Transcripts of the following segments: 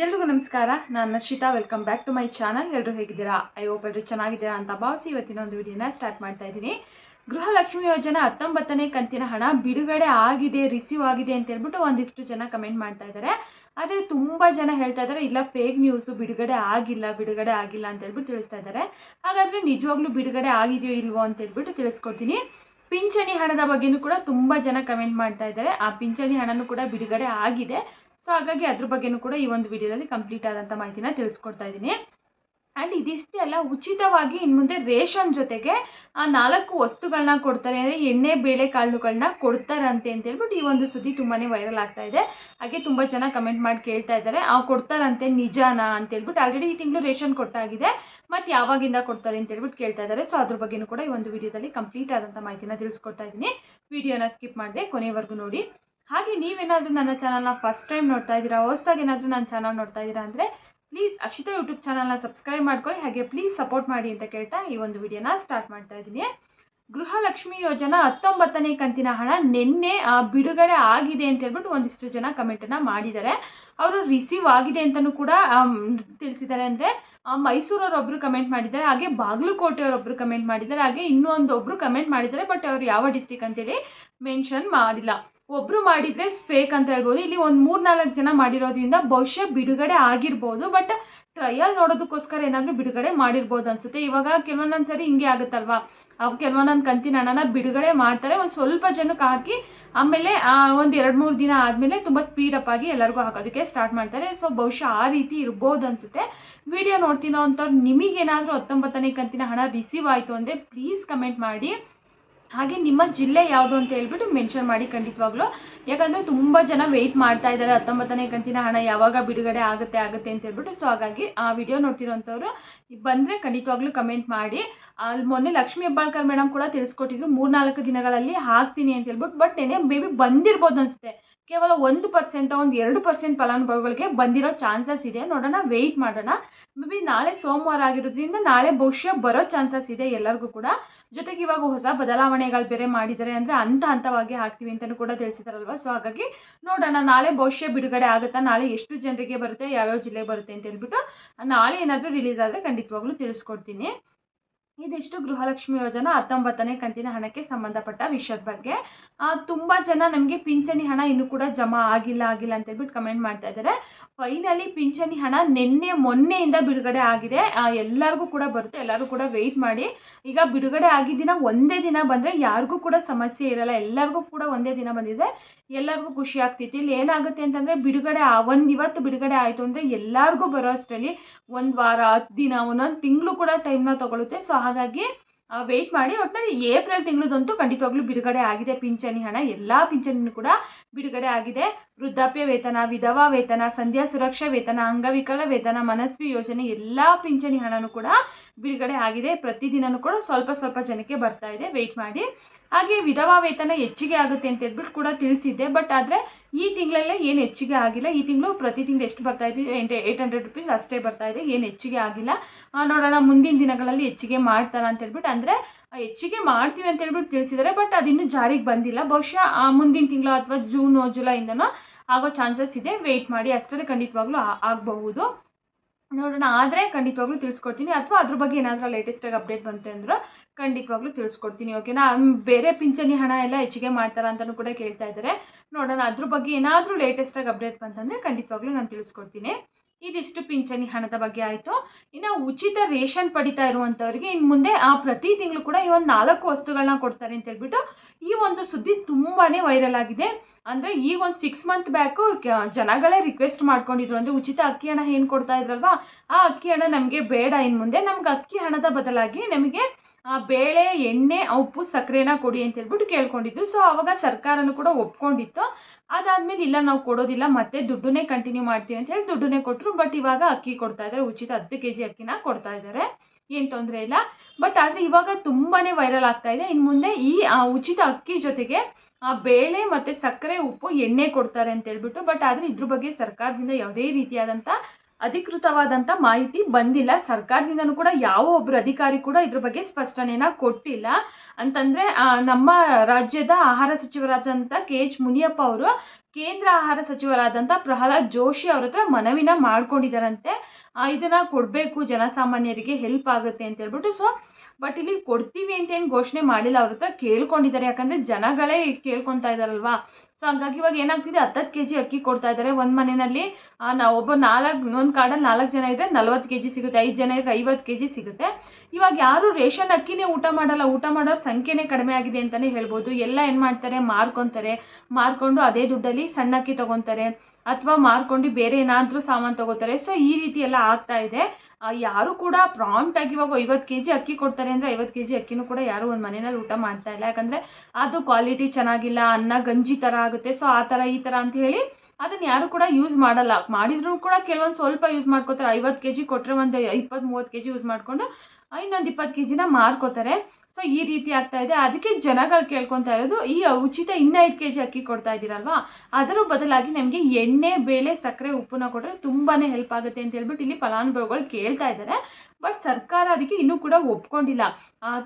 ಎಲ್ರಿಗೂ ನಮಸ್ಕಾರ. ನಾನು Nashita welcome back to my channel ಎಲ್ಲರೂ ಹೇಗಿದ್ದೀರಾ? ಐ ಹೋಪ್ ಎಲ್ಲರೂ ಚೆನ್ನಾಗಿದ್ದೀರಾ ಅಂತ ಭಾವಿಸಿ ಇವತ್ತಿನ ಒಂದು ವಿಡಿಯೋನ ಸ್ಟಾರ್ಟ್ ಮಾಡ್ತಾ ಇದ್ದೀನಿ. ಗೃಹಲಕ್ಷ್ಮಿ ಯೋಜನೆ ಹತ್ತೊಂಬತ್ತನೇ ಕಂತಿನ ಹಣ ಬಿಡುಗಡೆ ಆಗಿದೆ ರಿಸೀವ್ ಆಗಿದೆ ಅಂತ ಹೇಳ್ಬಿಟ್ಟು ಒಂದಿಷ್ಟು ಜನ ಕಮೆಂಟ್ ಮಾಡ್ತಾ ಇದ್ದಾರೆ. ಆದರೆ ತುಂಬ ಜನ ಹೇಳ್ತಾ ಇದ್ದಾರೆ, ಇಲ್ಲ ಫೇಕ್ ನ್ಯೂಸು ಬಿಡುಗಡೆ ಆಗಿಲ್ಲ ಬಿಡುಗಡೆ ಆಗಿಲ್ಲ ಅಂತ ಹೇಳ್ಬಿಟ್ಟು ತಿಳಿಸ್ತಾ ಇದ್ದಾರೆ. ಹಾಗಾದರೆ ನಿಜವಾಗ್ಲೂ ಬಿಡುಗಡೆ ಆಗಿದೆಯೋ ಇಲ್ವೋ ಅಂತ ಹೇಳ್ಬಿಟ್ಟು ತಿಳಿಸ್ಕೊಡ್ತೀನಿ. ಪಿಂಚಣಿ ಹಣದ ಬಗ್ಗೆನೂ ಕೂಡ ತುಂಬ ಜನ ಕಮೆಂಟ್ ಮಾಡ್ತಾ ಇದ್ದಾರೆ. ಆ ಪಿಂಚಣಿ ಹಣನೂ ಕೂಡ ಬಿಡುಗಡೆ ಆಗಿದೆ. ಸೊ ಹಾಗಾಗಿ ಅದ್ರ ಬಗ್ಗೆನೂ ಕೂಡ ಈ ಒಂದು ವಿಡಿಯೋದಲ್ಲಿ ಕಂಪ್ಲೀಟ್ ಆದಂಥ ಮಾಹಿತಿನ ತಿಳಿಸ್ಕೊಡ್ತಾ ಇದ್ದೀನಿ. ಆ್ಯಂಡ್ ಇದಿಷ್ಟೇ ಅಲ್ಲ, ಉಚಿತವಾಗಿ ಇನ್ನು ಮುಂದೆ ರೇಷನ್ ಜೊತೆಗೆ, ಆ, ನಾಲ್ಕು ವಸ್ತುಗಳನ್ನ ಕೊಡ್ತಾರೆ. ಅಂದರೆ ಎಣ್ಣೆ, ಬೇಳೆ ಕಾಳುಗಳನ್ನ ಕೊಡ್ತಾರಂತೆ ಅಂತ ಹೇಳ್ಬಿಟ್ಟು ಈ ಒಂದು ಸುದ್ದಿ ತುಂಬಾ ವೈರಲ್ ಆಗ್ತಾ ಇದೆ. ಹಾಗೆ ತುಂಬ ಜನ ಕಮೆಂಟ್ ಮಾಡಿ ಕೇಳ್ತಾ ಇದ್ದಾರೆ. ಆ, ಕೊಡ್ತಾರಂತೆ ನಿಜಾನಾ ಅಂತ ಹೇಳ್ಬಿಟ್ಟು ಆಲ್ರೆಡಿ ಈ ತಿಂಗಳು ರೇಷನ್ ಕೊಟ್ಟಾಗಿದೆ. ಮತ್ತು ಯಾವಾಗಿಂದ ಕೊಡ್ತಾರೆ ಅಂತ ಹೇಳ್ಬಿಟ್ಟು ಕೇಳ್ತಾ ಇದ್ದಾರೆ. ಸೊ ಅದ್ರ ಬಗ್ಗೆನೂ ಕೂಡ ಈ ಒಂದು ವಿಡಿಯೋದಲ್ಲಿ ಕಂಪ್ಲೀಟ್ ಆದಂಥ ಮಾಹಿತಿನ ತಿಳಿಸ್ಕೊಡ್ತಾ ಇದ್ದೀನಿ. ವಿಡಿಯೋನ ಸ್ಕಿಪ್ ಮಾಡಿದೆ ಕೊನೆವರೆಗೂ ನೋಡಿ. ಹಾಗೆ ನೀವೇನಾದರೂ ನನ್ನ ಚಾನಲ್ನ ಫಸ್ಟ್ ಟೈಮ್ ನೋಡ್ತಾ ಇದ್ದೀರಾ, ಹೊಸ್ದಾಗಿ ಏನಾದರೂ ನನ್ನ ಚಾನಲ್ ನೋಡ್ತಾ ಇದ್ದೀರಾ ಅಂದರೆ ಪ್ಲೀಸ್ ಅಶಿತಾ ಯೂಟ್ಯೂಬ್ ಚಾನಲ್ನ ಸಬ್ಸ್ಕ್ರೈಬ್ ಮಾಡ್ಕೊಳ್ಳಿ, ಹಾಗೆ ಪ್ಲೀಸ್ ಸಪೋರ್ಟ್ ಮಾಡಿ ಅಂತ ಕೇಳ್ತಾ ಈ ಒಂದು ವಿಡಿಯೋನ ಸ್ಟಾರ್ಟ್ ಮಾಡ್ತಾ ಇದ್ದೀನಿ. ಗೃಹಲಕ್ಷ್ಮಿ ಯೋಜನಾ ಹತ್ತೊಂಬತ್ತನೇ ಕಂತಿನ ಹಣ ನಿನ್ನೆ ಬಿಡುಗಡೆ ಆಗಿದೆ ಅಂತ ಹೇಳ್ಬಿಟ್ಟು ಒಂದಿಷ್ಟು ಜನ ಕಮೆಂಟನ್ನು ಮಾಡಿದ್ದಾರೆ. ಅವರು ರಿಸೀವ್ ಆಗಿದೆ ಅಂತಲೂ ಕೂಡ ತಿಳಿಸಿದ್ದಾರೆ ಅಂದರೆ ಮೈಸೂರವರೊಬ್ಬರು ಕಮೆಂಟ್ ಮಾಡಿದ್ದಾರೆ, ಹಾಗೆ ಬಾಗಲಕೋಟೆಯವರೊಬ್ಬರು ಕಮೆಂಟ್ ಮಾಡಿದ್ದಾರೆ, ಹಾಗೆ ಇನ್ನೊಂದು ಒಬ್ಬರು ಕಮೆಂಟ್ ಮಾಡಿದ್ದಾರೆ ಬಟ್ ಅವರು ಯಾವ ಡಿಸ್ಟಿಕ್ ಅಂತೇಳಿ ಮೆನ್ಷನ್ ಮಾಡಿಲ್ಲ. ಒಬ್ಬರು ಮಾಡಿದರೆ ಫೇಕ್ ಅಂತ ಹೇಳ್ಬೋದು. ಇಲ್ಲಿ ಒಂದು ಮೂರು ನಾಲ್ಕು ಜನ ಮಾಡಿರೋದ್ರಿಂದ ಬಹುಶಃ ಬಿಡುಗಡೆ ಆಗಿರ್ಬೋದು. ಬಟ್ ಟ್ರಯಲ್ ನೋಡೋದಕ್ಕೋಸ್ಕರ ಏನಾದರೂ ಬಿಡುಗಡೆ ಮಾಡಿರ್ಬೋದು ಅನಿಸುತ್ತೆ. ಇವಾಗ ಕೆಲವೊಂದೊಂದು ಸರಿ ಹಿಂಗೆ ಆಗುತ್ತಲ್ವಾ? ಅವು ಕೆಲವೊಂದೊಂದು ಕಂತಿನ ಹಣನ ಬಿಡುಗಡೆ ಮಾಡ್ತಾರೆ. ಒಂದು ಸ್ವಲ್ಪ ಜನಕ್ಕೆ ಹಾಕಿ ಆಮೇಲೆ ಒಂದು ಎರಡು ಮೂರು ದಿನ ಆದಮೇಲೆ ತುಂಬ ಸ್ಪೀಡಪ್ ಆಗಿ ಎಲ್ಲರಿಗೂ ಹಾಕೋದಕ್ಕೆ ಸ್ಟಾರ್ಟ್ ಮಾಡ್ತಾರೆ. ಸೊ ಬಹುಶಃ ಆ ರೀತಿ ಇರ್ಬೋದು ಅನಿಸುತ್ತೆ. ವಿಡಿಯೋ ನೋಡ್ತೀನೋ ಅಂಥವ್ರು ನಿಮಗೇನಾದರೂ ಹತ್ತೊಂಬತ್ತನೇ ಕಂತಿನ ಹಣ ರಿಸೀವ್ ಆಯಿತು ಅಂದರೆ ಪ್ಲೀಸ್ ಕಮೆಂಟ್ ಮಾಡಿ. ಹಾಗೆ ನಿಮ್ಮ ಜಿಲ್ಲೆ ಯಾವುದು ಅಂತ ಹೇಳ್ಬಿಟ್ಟು ಮೆನ್ಷನ್ ಮಾಡಿ ಖಂಡಿತವಾಗ್ಲೂ. ಯಾಕಂದರೆ ತುಂಬ ಜನ ವೆಯ್ಟ್ ಮಾಡ್ತಾ ಇದ್ದಾರೆ. ಹತ್ತೊಂಬತ್ತನೇ ಕಂತಿನ ಹಣ ಯಾವಾಗ ಬಿಡುಗಡೆ ಆಗುತ್ತೆ ಆಗುತ್ತೆ ಅಂತ ಹೇಳ್ಬಿಟ್ಟು. ಸೊ ಹಾಗಾಗಿ ಆ ವಿಡಿಯೋ ನೋಡ್ತಿರೋಂಥವ್ರು ಬಂದರೆ ಖಂಡಿತವಾಗ್ಲೂ ಕಮೆಂಟ್ ಮಾಡಿ. ಅಲ್ಲಿ ಮೊನ್ನೆ ಲಕ್ಷ್ಮೀ ಹೆಬ್ಬಾಳ್ಕರ್ ಮೇಡಮ್ ಕೂಡ ತಿಳಿಸ್ಕೊಟ್ಟಿದ್ರು, ಮೂರ್ನಾಲ್ಕು ದಿನಗಳಲ್ಲಿ ಹಾಕ್ತೀನಿ ಅಂತ ಹೇಳ್ಬಿಟ್ಟು. ಬಟ್ ನೆನೆ ಬೇಬಿ ಬಂದಿರ್ಬೋದು ಅನಿಸುತ್ತೆ. ಕೇವಲ ಒಂದು ಪರ್ಸೆಂಟ್ ಒಂದು ಎರಡು ಪರ್ಸೆಂಟ್ ಫಲಾನುಭವಿಗಳಿಗೆ ಬಂದಿರೋ ಚಾನ್ಸಸ್ ಇದೆ. ನೋಡೋಣ ವೆಯ್ಟ್ ಮಾಡೋಣ. ಮೇ ಬಿ ನಾಳೆ ಸೋಮವಾರ ಆಗಿರೋದ್ರಿಂದ ನಾಳೆ ಬಹುಶಃ ಬರೋ ಚಾನ್ಸಸ್ ಇದೆ ಎಲ್ಲರಿಗೂ ಕೂಡ. ಜೊತೆಗೆ ಇವಾಗ ಹೊಸ ಬದಲಾವಣೆಗಳು ಬೇರೆ ಮಾಡಿದ್ದಾರೆ ಅಂದರೆ ಹಂತ ಹಂತವಾಗಿ ಹಾಕ್ತೀವಿ ಅಂತಲೂ ಕೂಡ ತಿಳಿಸಿದಾರಲ್ವ? ಸೊ ಹಾಗಾಗಿ ನೋಡೋಣ, ನಾಳೆ ಬಹುಶಃ ಬಿಡುಗಡೆ ಆಗುತ್ತಾ? ನಾಳೆ ಎಷ್ಟು ಜನರಿಗೆ ಬರುತ್ತೆ? ಯಾವ್ಯಾವ ಜಿಲ್ಲೆಗೆ ಬರುತ್ತೆ ಅಂತ ಹೇಳ್ಬಿಟ್ಟು ನಾಳೆ ಏನಾದರೂ ರಿಲೀಸ್ ಆದರೆ ಖಂಡಿತವಾಗ್ಲೂ ತಿಳಿಸ್ಕೊಡ್ತೀನಿ. ಇದಿಷ್ಟು ಗೃಹಲಕ್ಷ್ಮಿ ಯೋಜನಾ ಹತ್ತೊಂಬತ್ತನೇ ಕಂತಿನ ಹಣಕ್ಕೆ ಸಂಬಂಧಪಟ್ಟ ವಿಷಯದ ಬಗ್ಗೆ. ತುಂಬ ಜನ ನಮಗೆ ಪಿಂಚಣಿ ಹಣ ಇನ್ನೂ ಕೂಡ ಜಮಾ ಆಗಿಲ್ಲ ಆಗಿಲ್ಲ ಅಂತ ಹೇಳ್ಬಿಟ್ಟು ಕಮೆಂಟ್ ಮಾಡ್ತಾ ಇದ್ದಾರೆ. ಫೈನಲಿ ಪಿಂಚಣಿ ಹಣ ನಿನ್ನೆ ಮೊನ್ನೆಯಿಂದ ಬಿಡುಗಡೆ ಆಗಿದೆ. ಎಲ್ಲರಿಗೂ ಕೂಡ ಬರುತ್ತೆ, ಎಲ್ಲರೂ ಕೂಡ ವೆಯ್ಟ್ ಮಾಡಿ. ಈಗ ಬಿಡುಗಡೆ ಆಗಿದ್ದಿನ ಒಂದೇ ದಿನ ಬಂದರೆ ಯಾರಿಗೂ ಕೂಡ ಸಮಸ್ಯೆ ಇರಲ್ಲ, ಎಲ್ಲರಿಗೂ ಕೂಡ ಒಂದೇ ದಿನ ಬಂದಿದೆ. ಎಲ್ಲರಿಗೂ ಖುಷಿ ಆಗ್ತಿತ್ತು. ಇಲ್ಲಿ ಏನಾಗುತ್ತೆ ಅಂತಂದರೆ ಬಿಡುಗಡೆ ಒಂದು ಇವತ್ತು ಬಿಡುಗಡೆ ಆಯಿತು ಅಂದರೆ ಎಲ್ಲರಿಗೂ ಬರೋ ಅಷ್ಟರಲ್ಲಿ ಒಂದು ವಾರ, ಹತ್ತು ದಿನ, ಒಂದೊಂದು ತಿಂಗಳು ಕೂಡ ಟೈಮ್ನ ತೊಗೊಳುತ್ತೆ. ಸೊ ಹಾಗಾಗಿ ವೆಯ್ಟ್ ಮಾಡಿ ಒಟ್ಟಿನಲ್ಲಿ ಏಪ್ರಿಲ್ ತಿಂಗಳದಂತೂ ಖಂಡಿತವಾಗ್ಲೂ ಬಿಡುಗಡೆ ಆಗಿದೆ. ಪಿಂಚಣಿ ಹಣ, ಎಲ್ಲ ಪಿಂಚಣಿನೂ ಕೂಡ ಬಿಡುಗಡೆ ಆಗಿದೆ. ವೃದ್ಧಾಪ್ಯ ವೇತನ, ವಿಧವಾ ವೇತನ, ಸಂಧ್ಯಾ ಸುರಕ್ಷಾ ವೇತನ, ಅಂಗವಿಕಲ ವೇತನ, ಮನಸ್ವಿ ಯೋಜನೆ, ಎಲ್ಲ ಪಿಂಚಣಿ ಹಣನೂ ಕೂಡ ಬಿಡುಗಡೆ ಆಗಿದೆ. ಪ್ರತಿದಿನನೂ ಕೂಡ ಸ್ವಲ್ಪ ಸ್ವಲ್ಪ ಜನಕ್ಕೆ ಬರ್ತಾ ಇದೆ. ವೆಯ್ಟ್ ಮಾಡಿ. ಹಾಗೆ ವಿಧವಾ ವೇತನ ಹೆಚ್ಚಿಗೆ ಆಗುತ್ತೆ ಅಂತ ಹೇಳ್ಬಿಟ್ಟು ಕೂಡ ತಿಳಿಸಿದ್ದೆ. ಬಟ್ ಆದರೆ ಈ ತಿಂಗಳಲ್ಲೇ ಏನು ಹೆಚ್ಚಿಗೆ ಆಗಿಲ್ಲ. ಈ ತಿಂಗಳು ಪ್ರತಿ ತಿಂಗಳು ಎಷ್ಟು ಬರ್ತಾ ಇದೆ? ಏಯ್ಟ್ ಹಂಡ್ರೆಡ್ ರುಪೀಸ್ ಅಷ್ಟೇ ಬರ್ತಾ ಇದೆ. ಏನು ಹೆಚ್ಚಿಗೆ ಆಗಿಲ್ಲ. ನೋಡೋಣ ಮುಂದಿನ ದಿನಗಳಲ್ಲಿ ಹೆಚ್ಚಿಗೆ ಮಾಡ್ತಾರ ಅಂತ ಹೇಳ್ಬಿಟ್ಟು. ಅಂದರೆ ಹೆಚ್ಚಿಗೆ ಮಾಡ್ತೀವಿ ಅಂತ ಹೇಳ್ಬಿಟ್ಟು ತಿಳಿಸಿದ್ದಾರೆ ಬಟ್ ಅದಿನ್ನೂ ಜಾರಿಗೆ ಬಂದಿಲ್ಲ. ಬಹುಶಃ ಆ ಮುಂದಿನ ತಿಂಗಳು ಅಥವಾ ಜೂನು, ಜುಲೈಯಿಂದನೂ ಆಗೋ ಚಾನ್ಸಸ್ ಇದೆ. ವೆಯ್ಟ್ ಮಾಡಿ ಅಷ್ಟರಲ್ಲಿ ಖಂಡಿತವಾಗ್ಲೂ ಆಗಬಹುದು. ನೋಡೋಣ. ಆದರೆ ಖಂಡಿತವಾಗ್ಲೂ ತಿಳಿಸ್ಕೊಡ್ತೀನಿ. ಅಥವಾ ಅದ್ರ ಬಗ್ಗೆ ಏನಾದರೂ ಲೇಟೆಸ್ಟಾಗಿ ಅಪ್ಡೇಟ್ ಬಂತೆ ಅಂದ್ರೆ ಖಂಡಿತವಾಗ್ಲೂ ತಿಳಿಸ್ಕೊಡ್ತೀನಿ ಓಕೆನಾ ಬೇರೆ ಪಿಂಚಣಿ ಹಣ ಎಲ್ಲ ಹೆಚ್ಚಿಗೆ ಮಾಡ್ತಾರ ಅಂತಲೂ ಕೂಡ ಕೇಳ್ತಾ ಇದ್ದಾರೆ ನೋಡೋಣ. ಅದ್ರ ಬಗ್ಗೆ ಏನಾದರೂ ಲೇಟೆಸ್ಟಾಗಿ ಅಪ್ಡೇಟ್ ಬಂತಂದರೆ ಖಂಡಿತವಾಗ್ಲೂ ನಾನು ತಿಳಿಸ್ಕೊಡ್ತೀನಿ. ಇದಿಷ್ಟು ಪಿಂಚಣಿ ಹಣದ ಬಗ್ಗೆ ಆಯಿತು. ಇನ್ನು ಉಚಿತ ರೇಷನ್ ಪಡಿತಾ ಇರುವಂಥವ್ರಿಗೆ ಇನ್ನು ಮುಂದೆ ಆ ಪ್ರತಿ ತಿಂಗಳು ಕೂಡ ಈ ಒಂದು ನಾಲ್ಕು ವಸ್ತುಗಳನ್ನ ಕೊಡ್ತಾರೆ ಅಂತ ಹೇಳ್ಬಿಟ್ಟು ಈ ಒಂದು ಸುದ್ದಿ ತುಂಬಾ ವೈರಲ್ ಆಗಿದೆ. ಅಂದರೆ ಈಗ ಒಂದು ಸಿಕ್ಸ್ ಮಂತ್ ಬ್ಯಾಕು ಜನಗಳೇ ರಿಕ್ವೆಸ್ಟ್ ಮಾಡ್ಕೊಂಡಿದ್ರು ಅಂದರೆ ಉಚಿತ ಅಕ್ಕಿ ಹಣ ಏನು ಕೊಡ್ತಾ ಇದ್ರಲ್ವಾ? ಆ ಅಕ್ಕಿ ಹಣ ನಮಗೆ ಬೇಡ ಇನ್ನು ಮುಂದೆ. ನಮ್ಗೆ ಅಕ್ಕಿ ಹಣದ ಬದಲಾಗಿ ನಮಗೆ ಬೇಳೆ ಎಣ್ಣೆ ಉಪ್ಪು ಸಕ್ಕರೆನ ಕೊಡಿ ಅಂತ ಹೇಳ್ಬಿಟ್ಟು ಕೇಳ್ಕೊಂಡಿದ್ರು. ಸೊ ಆವಾಗ ಸರ್ಕಾರನೂ ಕೂಡ ಒಪ್ಕೊಂಡಿತ್ತು. ಅದಾದ್ಮೇಲೆ ಇಲ್ಲ ನಾವು ಕೊಡೋದಿಲ್ಲ ಮತ್ತೆ ದುಡ್ಡನ್ನೇ ಕಂಟಿನ್ಯೂ ಮಾಡ್ತೀವಿ ಅಂತ ಹೇಳಿ ದುಡ್ಡನ್ನೇ ಕೊಟ್ಟರು ಬಟ್ ಇವಾಗ ಅಕ್ಕಿ ಕೊಡ್ತಾ ಇದ್ದಾರೆ. ಉಚಿತ ಹತ್ತು ಕೆ ಜಿ ಅಕ್ಕಿನ ಕೊಡ್ತಾ ಇದ್ದಾರೆ. ಏನು ತೊಂದರೆ ಇಲ್ಲ. ಬಟ್ ಆದರೆ ಇವಾಗ ತುಂಬಾ ವೈರಲ್ ಆಗ್ತಾ ಇದೆ. ಇನ್ನು ಮುಂದೆ ಈ ಉಚಿತ ಅಕ್ಕಿ ಜೊತೆಗೆ ಆ, ಬೇಳೆ ಮತ್ತು ಸಕ್ಕರೆ ಉಪ್ಪು ಎಣ್ಣೆ ಕೊಡ್ತಾರೆ ಅಂತ ಹೇಳ್ಬಿಟ್ಟು. ಬಟ್ ಆದರೆ ಇದ್ರ ಬಗ್ಗೆ ಸರ್ಕಾರದಿಂದ ಯಾವುದೇ ರೀತಿಯಾದಂಥ ಅಧಿಕೃತವಾದಂಥ ಮಾಹಿತಿ ಬಂದಿಲ್ಲ. ಸರ್ಕಾರದಿಂದನೂ ಕೂಡ ಯಾವ ಒಬ್ಬರು ಅಧಿಕಾರಿ ಕೂಡ ಇದ್ರ ಬಗ್ಗೆ ಸ್ಪಷ್ಟನೆನ ಕೊಟ್ಟಿಲ್ಲ. ಅಂತಂದರೆ ನಮ್ಮ ರಾಜ್ಯದ ಆಹಾರ ಸಚಿವರಾದಂಥ ಕೆ ಎಚ್ ಮುನಿಯಪ್ಪ ಅವರು ಕೇಂದ್ರ ಆಹಾರ ಸಚಿವರಾದಂಥ ಪ್ರಹ್ಲಾದ್ ಜೋಶಿ ಅವ್ರ ಹತ್ರ ಮನವಿನ ಮಾಡ್ಕೊಂಡಿದ್ದಾರಂತೆ ಇದನ್ನು ಕೊಡಬೇಕು, ಜನಸಾಮಾನ್ಯರಿಗೆ ಹೆಲ್ಪ್ ಆಗುತ್ತೆ ಅಂತ ಹೇಳ್ಬಿಟ್ಟು. ಸೊ ಬಟ್ ಇಲ್ಲಿ ಕೊಡ್ತೀವಿ ಅಂತ ಏನು ಘೋಷಣೆ ಮಾಡಿಲ್ಲ, ಅವ್ರ ಹತ್ರ ಕೇಳ್ಕೊಂಡಿದ್ದಾರೆ. ಯಾಕಂದರೆ ಜನಗಳೇ ಕೇಳ್ಕೊತಾ ಇದ್ದಾರಲ್ವಾ ಸೊ ಹಂಗಾಗಿ ಇವಾಗ ಏನಾಗ್ತಿದೆ? ಹತ್ತತ್ತು ಕೆ ಜಿ ಅಕ್ಕಿ ಕೊಡ್ತಾ ಇದ್ದಾರೆ. ಒಂದು ಮನೆಯಲ್ಲಿ ನಾವು ಒಬ್ಬ ನಾಲ್ಕು ಒಂದು ಕಾರ್ಡಲ್ಲಿ ನಾಲ್ಕು ಜನ ಇದ್ದರೆ ನಲ್ವತ್ತು ಕೆ ಜಿ ಸಿಗುತ್ತೆ. ಐದು ಜನ ಇದ್ದರೆ ಐವತ್ತು ಕೆ ಜಿ ಸಿಗುತ್ತೆ. ಇವಾಗ ಯಾರು ರೇಷನ್ ಅಕ್ಕಿನೇ ಊಟ ಮಾಡಲ್ಲ. ಊಟ ಮಾಡೋರ ಸಂಖ್ಯೆನೇ ಕಡಿಮೆ ಆಗಿದೆ ಅಂತಲೇ ಹೇಳ್ಬೋದು. ಎಲ್ಲ ಏನು ಮಾಡ್ತಾರೆ? ಮಾರ್ಕೊತಾರೆ. ಮಾರ್ಕೊಂಡು ಅದೇ ದುಡ್ಡಲ್ಲಿ ಸಣ್ಣ ಅಕ್ಕಿ ತೊಗೊತಾರೆ. ಅಥವಾ ಮಾರ್ಕೊಂಡು ಬೇರೆ ಏನಾದರೂ ಸಾಮಾನು ತಗೋತಾರೆ. ಸೊ ಈ ರೀತಿ ಎಲ್ಲ ಆಗ್ತಾ ಇದೆ. ಯಾರು ಕೂಡ ಪ್ರಾಂಪ್ಟ್ ಆಗಿ ಇವಾಗ ಐವತ್ತು ಕೆ ಜಿ ಅಕ್ಕಿ ಕೊಡ್ತಾರೆ ಅಂದರೆ ಐವತ್ತು ಕೆ ಜಿ ಅಕ್ಕಿನೂ ಕೂಡ ಯಾರು ಒಂದು ಮನೆಯಲ್ಲಿ ಊಟ ಮಾಡ್ತಾ ಇಲ್ಲ. ಯಾಕಂದರೆ ಅದು ಕ್ವಾಲಿಟಿ ಚೆನ್ನಾಗಿಲ್ಲ, ಅನ್ನ ಗಂಜಿ ಥರ ಆಗುತ್ತೆ. ಸೊ ಆ ಥರ ಈ ಥರ ಅಂತ ಹೇಳಿ ಅದನ್ನು ಯಾರು ಕೂಡ ಯೂಸ್ ಮಾಡಲ್ಲ. ಮಾಡಿದ್ರು ಕೂಡ ಕೆಲವೊಂದು ಸ್ವಲ್ಪ ಯೂಸ್ ಮಾಡ್ಕೋತಾರೆ. ಐವತ್ತು ಕೆ ಜಿ ಕೊಟ್ಟರೆ ಒಂದು ಇಪ್ಪತ್ತು ಮೂವತ್ತು ಕೆ ಜಿ ಯೂಸ್ ಮಾಡಿಕೊಂಡು ಇನ್ನೊಂದು ಇಪ್ಪತ್ತು ಕೆ ಜಿನ ಮಾರ್ಕೋತಾರೆ. ಸೊ ಈ ರೀತಿ ಆಗ್ತಾ ಇದೆ. ಅದಕ್ಕೆ ಜನಗಳು ಕೇಳ್ಕೊತಾ ಇರೋದು, ಈ ಉಚಿತ ಇನ್ನೈದು ಐದು ಕೆ ಜಿ ಅಕ್ಕಿ ಕೊಡ್ತಾ ಇದ್ದೀರಲ್ವಾ? ಅದರ ಬದಲಾಗಿ ನಮಗೆ ಎಣ್ಣೆ, ಬೇಳೆ, ಸಕ್ಕರೆ, ಉಪ್ಪನ್ನ ಕೊಟ್ಟರೆ ತುಂಬಾ ಹೆಲ್ಪ್ ಆಗುತ್ತೆ ಅಂತ ಹೇಳ್ಬಿಟ್ಟು ಇಲ್ಲಿ ಫಲಾನುಭವಿಗಳು ಕೇಳ್ತಾ ಇದ್ದಾರೆ. ಬಟ್ ಸರ್ಕಾರ ಅದಕ್ಕೆ ಇನ್ನೂ ಕೂಡ ಒಪ್ಕೊಂಡಿಲ್ಲ.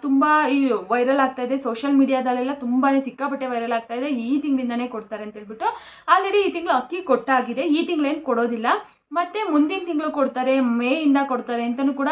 ತುಂಬ ಈ ವೈರಲ್ ಆಗ್ತಾ ಇದೆ. ಸೋಷಿಯಲ್ ಮೀಡಿಯಾದಲ್ಲೆಲ್ಲ ತುಂಬಾ ಸಿಕ್ಕಾಪಟ್ಟೆ ವೈರಲ್ ಆಗ್ತಾ ಇದೆ. ಈ ತಿಂಗಳಿಂದನೇ ಕೊಡ್ತಾರೆ ಅಂತ ಹೇಳ್ಬಿಟ್ಟು. ಆಲ್ರೆಡಿ ಈ ತಿಂಗಳು ಅಕ್ಕಿ ಕೊಟ್ಟಾಗಿದೆ. ಈ ತಿಂಗಳೇನು ಕೊಡೋದಿಲ್ಲ. ಮತ್ತೆ ಮುಂದಿನ ತಿಂಗಳು ಕೊಡ್ತಾರೆ, ಮೇಯಿಂದ ಕೊಡ್ತಾರೆ ಅಂತಲೂ ಕೂಡ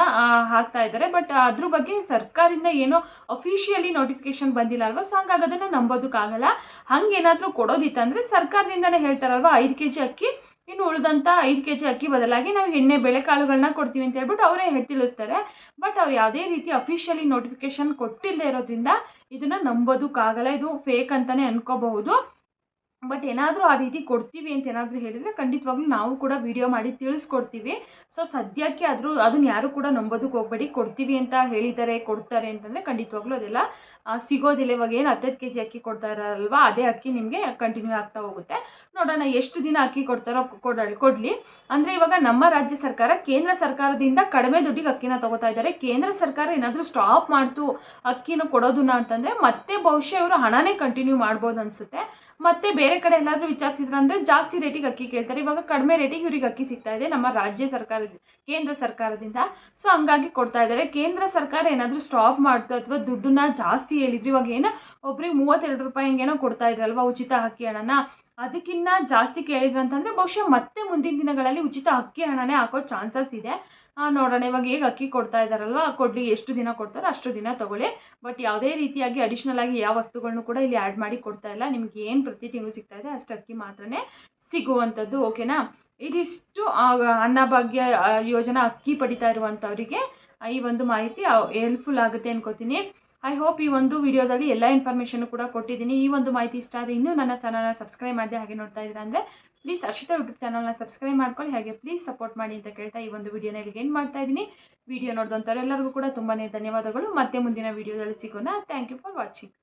ಹಾಕ್ತಾ ಇದ್ದಾರೆ. ಬಟ್ ಅದ್ರ ಬಗ್ಗೆ ಸರ್ಕಾರದಿಂದ ಏನೋ ಅಫಿಷಿಯಲಿ ನೋಟಿಫಿಕೇಶನ್ ಬಂದಿಲ್ಲ ಅಲ್ವಾ? ಸೊ ಹಂಗಾಗಿ ಅದನ್ನು ನಂಬೋದಕ್ಕಾಗಲ್ಲ ಹಂಗೇನಾದರೂ ಕೊಡೋದಿತ್ತಂದರೆ ಸರ್ಕಾರದಿಂದನೇ ಹೇಳ್ತಾರಲ್ವಾ? ಐದು ಕೆ ಜಿ ಅಕ್ಕಿ, ಇನ್ನು ಉಳಿದಂಥ ಐದು ಕೆ ಜಿ ಅಕ್ಕಿ ಬದಲಾಗಿ ನಾವು ಎಣ್ಣೆ ಬೆಳೆಕಾಳುಗಳನ್ನ ಕೊಡ್ತೀವಿ ಅಂತ ಹೇಳ್ಬಿಟ್ಟು ಅವರೇ ಹೇಳಿ ತಿಳಿಸ್ತಾರೆ. ಬಟ್ ಅವ್ರು ಯಾವುದೇ ರೀತಿ ಅಫಿಷಿಯಲಿ ನೋಟಿಫಿಕೇಶನ್ ಕೊಟ್ಟಿಲ್ಲದೆ ಇರೋದ್ರಿಂದ ಇದನ್ನು ನಂಬೋದಕ್ಕಾಗಲ್ಲ. ಇದು ಫೇಕ್ ಅಂತಲೇ ಅನ್ಕೋಬಹುದು. ಬಟ್ ಏನಾದರೂ ಆ ರೀತಿ ಕೊಡ್ತೀವಿ ಅಂತ ಏನಾದರೂ ಹೇಳಿದರೆ ಖಂಡಿತವಾಗ್ಲೂ ನಾವು ಕೂಡ ವಿಡಿಯೋ ಮಾಡಿ ತಿಳಿಸ್ಕೊಡ್ತೀವಿ. ಸೊ ಸದ್ಯಕ್ಕೆ ಆದರೂ ಅದನ್ನ ಯಾರು ಕೂಡ ನಂಬೋದಕ್ಕೆ ಹೋಗಬೇಡಿ. ಕೊಡ್ತೀವಿ ಅಂತ ಹೇಳಿದ್ದಾರೆ ಕೊಡ್ತಾರೆ ಅಂತಂದರೆ ಖಂಡಿತವಾಗ್ಲೂ ಅದೆಲ್ಲ ಸಿಗೋದಿಲ್ಲ. ಇವಾಗ ಏನು ಹತ್ತತ್ತು ಕೆ ಜಿ ಅಕ್ಕಿ ಕೊಡ್ತಾರಲ್ವಾ, ಅದೇ ಅಕ್ಕಿ ನಿಮಗೆ ಕಂಟಿನ್ಯೂ ಆಗ್ತಾ ಹೋಗುತ್ತೆ. ನೋಡೋಣ ಎಷ್ಟು ದಿನ ಅಕ್ಕಿ ಕೊಡ್ತಾರೋ ಕೊಡ, ಕೊಡಲಿ. ಅಂದರೆ ಇವಾಗ ನಮ್ಮ ರಾಜ್ಯ ಸರ್ಕಾರ ಕೇಂದ್ರ ಸರ್ಕಾರದಿಂದ ಕಡಿಮೆ ದುಡ್ಡಿಗೆ ಅಕ್ಕಿನ ತಗೋತಾ ಇದ್ದಾರೆ. ಕೇಂದ್ರ ಸರ್ಕಾರ ಏನಾದರೂ ಸ್ಟಾಪ್ ಮಾಡ್ತು ಅಕ್ಕಿನ ಕೊಡೋದನ್ನ ಅಂತಂದರೆ ಮತ್ತೆ ಬಹುಶಃ ಇವರು ಹಣನೇ ಕಂಟಿನ್ಯೂ ಮಾಡ್ಬೋದು ಅನಿಸುತ್ತೆ. ಮತ್ತೆ ಬೇರೆ ಕಡೆ ಎಲ್ಲಾದರೂ ವಿಚಾರಿಸಿದ್ರೆ ಅಂದರೆ ಜಾಸ್ತಿ ರೇಟಿಗೆ ಅಕ್ಕಿ ಕೇಳ್ತಾರೆ. ಇವಾಗ ಕಡಿಮೆ ರೇಟಿಗೆ ಇವ್ರಿಗೆ ಅಕ್ಕಿ ಸಿಗ್ತಾ ಇದೆ ನಮ್ಮ ರಾಜ್ಯ ಸರ್ಕಾರ ಕೇಂದ್ರ ಸರ್ಕಾರದಿಂದ. ಸೊ ಹಂಗಾಗಿ ಕೊಡ್ತಾ ಇದ್ದಾರೆ. ಕೇಂದ್ರ ಸರ್ಕಾರ ಏನಾದರೂ ಸ್ಟಾಪ್ ಮಾಡ್ತು ಅಥವಾ ದುಡ್ಡನ್ನ ಜಾಸ್ತಿ ಹೇಳಿದ್ರು, ಇವಾಗ ಏನೋ ಒಬ್ರಿಗೆ ಮೂವತ್ತೆರಡು ರೂಪಾಯಿ ಹಿಂಗೇನೋ ಕೊಡ್ತಾ ಇದ್ರಲ್ವಾ ಉಚಿತ ಅಕ್ಕಿ ಹಣನ? ಅದಕ್ಕಿಂತ ಜಾಸ್ತಿ ಕೇಳಿದ್ರು ಅಂತಂದರೆ ಬಹುಶಃ ಮತ್ತೆ ಮುಂದಿನ ದಿನಗಳಲ್ಲಿ ಉಚಿತ ಅಕ್ಕಿ ಹಣನೇ ಹಾಕೋ ಚಾನ್ಸಸ್ ಇದೆ. ನೋಡೋಣ, ಇವಾಗ ಹೇಗೆ ಅಕ್ಕಿ ಕೊಡ್ತಾ ಇದ್ದಾರಲ್ವ ಕೊಡ್ಲಿ, ಎಷ್ಟು ದಿನ ಕೊಡ್ತಾರೋ ಅಷ್ಟು ದಿನ ತಗೊಳ್ಳಿ. ಬಟ್ ಯಾವುದೇ ರೀತಿಯಾಗಿ ಅಡಿಷ್ನಲ್ ಆಗಿ ಯಾವ ವಸ್ತುಗಳನ್ನು ಕೂಡ ಇಲ್ಲಿ ಆ್ಯಡ್ ಮಾಡಿ ಕೊಡ್ತಾ ಇಲ್ಲ. ನಿಮ್ಗೆ ಏನು ಪ್ರತಿ ತಿಂಗಳು ಸಿಗ್ತಾ ಇದೆ ಅಷ್ಟು ಅಕ್ಕಿ ಮಾತ್ರನೇ ಸಿಗುವಂಥದ್ದು ಓಕೆನಾ ಇದಿಷ್ಟು ಅನ್ನಭಾಗ್ಯ ಯೋಜನಾ ಅಕ್ಕಿ ಪಡಿತಾ ಇರುವಂಥವರಿಗೆ ಈ ಒಂದು ಮಾಹಿತಿ ಹೆಲ್ಪ್ಫುಲ್ ಆಗುತ್ತೆ ಅನ್ಕೋತೀನಿ. ಐ ಹೋಪ್ ಈ ಒಂದು ವಿಡಿಯೋದಲ್ಲಿ ಎಲ್ಲ ಇನ್ಫಾರ್ಮೇಷನ್ ಕೂಡ ಕೊಟ್ಟಿದ್ದೀನಿ. ಈ ಒಂದು ಮಾಹಿತಿ ಇಷ್ಟ ಆದರೆ ಇನ್ನೂ ನನ್ನ ಚಾನಲ್ನ ಸಬ್ಸ್ಕ್ರೈಬ್ ಮಾಡಿದೆ ಹಾಗೆ ನೋಡ್ತಾ ಇದ್ದೀರಾ ಅಂದರೆ ಪ್ಲೀಸ್ ಅರ್ಷಿತಾ ಯೂಟ್ಯೂಬ್ ಚಾನಲ್ನ ಸಬ್ಸ್ಕ್ರೈಬ್ ಮಾಡ್ಕೊಳ್ಳಿ. ಹಾಗೆ ಪ್ಲೀಸ್ ಸಪೋರ್ಟ್ ಮಾಡಿ ಅಂತ ಕೇಳ್ತಾ ಈ ಒಂದು ವಿಡಿಯೋನ ಇಲ್ಲಿಗೆ ಏನು ಮಾಡ್ತಾ ಇದ್ದೀನಿ. ವಿಡಿಯೋ ನೋಡಿದಂಥವ್ರೆಲ್ಲರಿಗೂ ಕೂಡ ತುಂಬಾ ಧನ್ಯವಾದಗಳು. ಮತ್ತೆ ಮುಂದಿನ ವಿಡಿಯೋದಲ್ಲಿ ಸಿಗೋಣ. Thank you for watching